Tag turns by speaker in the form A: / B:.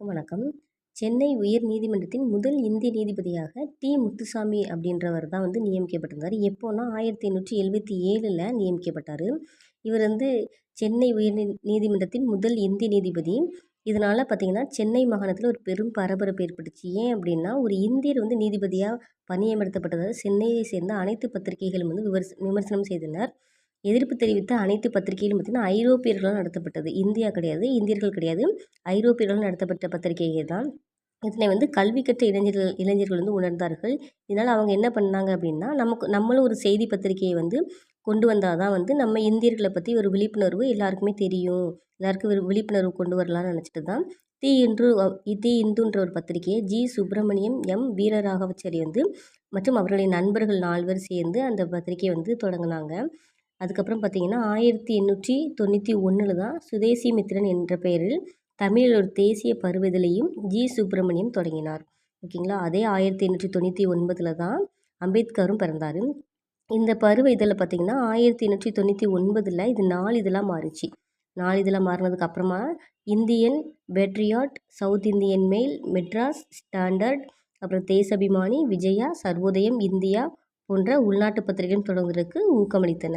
A: அனைவருக்கும் வணக்கம். சென்னை உயர் நீதிமன்றத்தின் முதல் இந்திய நீதிபதியாக டி. முத்துசாமி அப்படின்றவர் தான் வந்து நியமிக்கப்பட்டிருந்தார். எப்போன்னா ஆயிரத்தி எண்ணூற்றி எழுபத்தி ஏழில் நியமிக்கப்பட்டார். இவர் வந்து சென்னை உயர் நீதிமன்றத்தின் முதல் இந்திய நீதிபதி. இதனால் பார்த்திங்கன்னா சென்னை மாகாணத்தில் ஒரு பெரும் பரபரப்பு ஏற்பட்டுச்சு. ஏன் அப்படின்னா ஒரு இந்தியர் வந்து நீதிபதியாக பணியமர்த்தப்பட்டதாக சென்னையை சேர்ந்த அனைத்து பத்திரிகைகளும் வந்து விமர்சனம் செய்தனர். எதிர்ப்பு தெரிவித்த அனைத்து பத்திரிகைகளும் பார்த்திங்கன்னா ஐரோப்பியர்களால் நடத்தப்பட்டது. இந்தியா கிடையாது இந்தியர்கள் கிடையாது. ஐரோப்பியர்களால் நடத்தப்பட்ட பத்திரிகைகள் தான். இதனை வந்து கல்வி கற்ற இளைஞர்கள் இளைஞர்கள் வந்து உணர்ந்தார்கள். இதனால் அவங்க என்ன பண்ணாங்க அப்படின்னா நமக்கு நம்மளும் ஒரு செய்தி பத்திரிகையை வந்து கொண்டு வந்தால் தான் வந்து நம்ம இந்தியர்களை பற்றி ஒரு விழிப்புணர்வு எல்லாருக்குமே தெரியும். எல்லாருக்கும் ஒரு விழிப்புணர்வு கொண்டு வரலாம்னு நினச்சிட்டு தான் தி இன்று தி இந்துன்ற ஒரு பத்திரிகையை ஜி. சுப்பிரமணியம் எம். வீரராகவச்சேரி வந்து மற்றும் அவர்களுடைய நண்பர்கள் நால்வர் சேர்ந்து அந்த பத்திரிகையை வந்து தொடங்கினாங்க. அதுக்கப்புறம் பார்த்திங்கன்னா ஆயிரத்தி எண்ணூற்றி தொண்ணூற்றி ஒன்றில் தான் சுதேசி மித்திரன் என்ற பெயரில் தமிழில் ஒரு தேசிய பருவதிலையும் ஜி. சுப்பிரமணியம் தொடங்கினார். ஓகேங்களா? அதே ஆயிரத்தி எண்ணூற்றி தொண்ணூற்றி ஒன்பதில் தான் அம்பேத்கரும் பிறந்தார். இந்த பருவ இதழில் பார்த்திங்கன்னா ஆயிரத்தி எண்ணூற்றி தொண்ணூற்றி ஒன்பதில் இது நாலு இதழாக மாறிச்சு. நாலு இதழாக மாறினதுக்கு அப்புறமா Indian Patriot South Indian Mail Madras Standard அப்புறம் தேசபிமானி விஜயா சர்வோதயம் இந்தியா போன்ற உள்நாட்டு பத்திரிகைகள் தொடங்குவதற்கு ஊக்கமளித்தன.